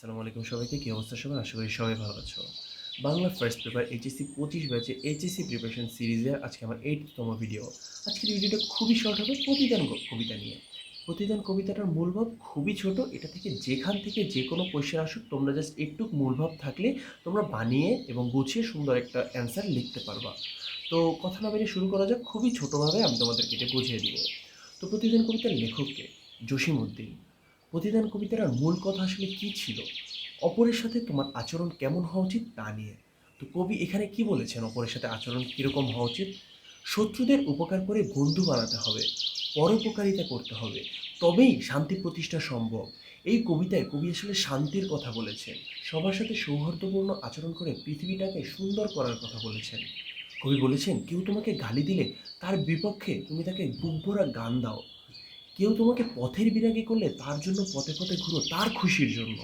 আসসালামু আলাইকুম সবাইকে, কী অবস্থা সবাই আশা করি সবাই ভালো আছো। বাংলা ফার্স্ট পেপার এইচএসসি পঁচিশ ব্যাচে এইচএসসি প্রিপারেশন সিরিজের আজকে আমার এইটতম ভিডিও আজকের ভিডিওটা খুবই শর্ট হবে, প্রতিদান কবিতা নিয়ে। প্রতিদান কবিতাটার মূলভাব খুবই ছোট। এটা থেকে যেখান থেকে যে কোনো কোয়েশ্চেন আসুক, তোমরা জাস্ট একটু মূলভাব থাকলে তোমরা বানিয়ে এবং গুছিয়ে সুন্দর একটা অ্যান্সার লিখতে পারবা। তো কথা না বেরিয়ে শুরু করা যাক, খুবই ছোটোভাবে আমি তোমাদেরকে এটা বুঝিয়ে দিব। তো প্রতিদান কবিতার লেখককে জসিম উদ্দিন প্রতিদান কবিতার মূল কথা আসলে কি ছিল? অপরের সাথে তোমার আচরণ কেমন হওয়া উচিত তা নিয়ে। তো কবি এখানে কি বলেছেন? অপরের সাথে আচরণ কীরকম হওয়া উচিত? শত্রুদের উপকার করে বন্ধু বানাতে হবে, পরোপকারিতা করতে হবে, তবেই শান্তি প্রতিষ্ঠা সম্ভব। এই কবিতায় কবি আসলে শান্তির কথা বলেছেন, সবার সাথে সৌহার্দ্যপূর্ণ আচরণ করে পৃথিবীটাকে সুন্দর করার কথা বলেছেন। কবি বলেছেন, কেউ তোমাকে গালি দিলে তার বিপক্ষে তুমি তাকে বুকভরা গান দাও। কেউ তোমাকে পথের বিরাগী করলে তার জন্য পথে পথে ঘুরো, তার খুশির জন্য।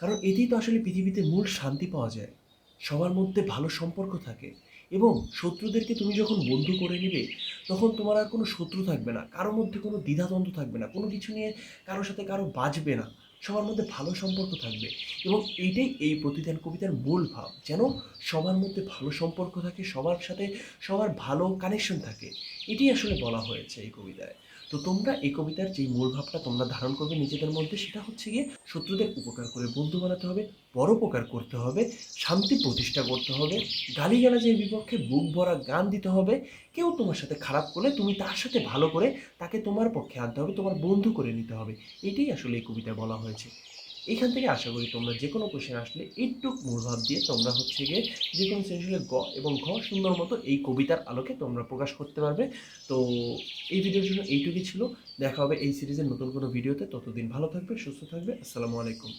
কারণ এতেই তো আসলে পৃথিবীতে মূল শান্তি পাওয়া যায়। সবার মধ্যে ভালো সম্পর্ক থাকে এবং শত্রুদেরকে তুমি যখন বন্ধু করে নেবে, তখন তোমার আর কোনো শত্রু থাকবে না কারোর মধ্যে কোনো দ্বিধাদ্বন্দ্ব থাকবে না, কোনো কিছু নিয়ে কারোর সাথে কারও বাজবে না। সবার মধ্যে ভালো সম্পর্ক থাকবে এবং এইটাই এই প্রতিদান কবিতার মূল ভাব, যেন সবার মধ্যে ভালো সম্পর্ক থাকে, সবার সাথে সবার ভালো কানেকশন থাকে। এটাই আসলে বলা হয়েছে এই কবিতায়। তো তোমরা এই কবিতার যে মূল ভাবটা তোমরা ধারণ করবে নিজেদের মধ্যে, সেটা হচ্ছে গিয়ে শত্রুদের উপকার করে বন্ধু বানাতে হবে, পরোপকার করতে হবে, শান্তি প্রতিষ্ঠা করতে হবে, গালিগালাজের বিপক্ষে বুক ভরা গান দিতে হবে, কেউ তোমার সাথে খারাপ করলে তুমি তার সাথে ভালো করে তাকে তোমার পক্ষে আনতে হবে, তোমার বন্ধু করে নিতে হবে। এটাই আসলে এই কবিতায় বলা হয়েছে। এখান থেকে আশা করি তোমরা যে কোনো কোশ্চেন আসলে একটু মূলভাব দিয়ে তোমরা হচ্ছে গিয়ে যে কোনো সেন্সুলে গ এবং ঘ সুন্দর মতো এই কবিতার আলোকে তোমরা প্রকাশ করতে পারবে। তো এই ভিডিওর জন্য এইটুকুই ছিল। দেখা হবে এই সিরিজের নতুন কোনো ভিডিওতে ততদিন ভালো থাকবে, সুস্থ থাকবে। আসসালামু আলাইকুম।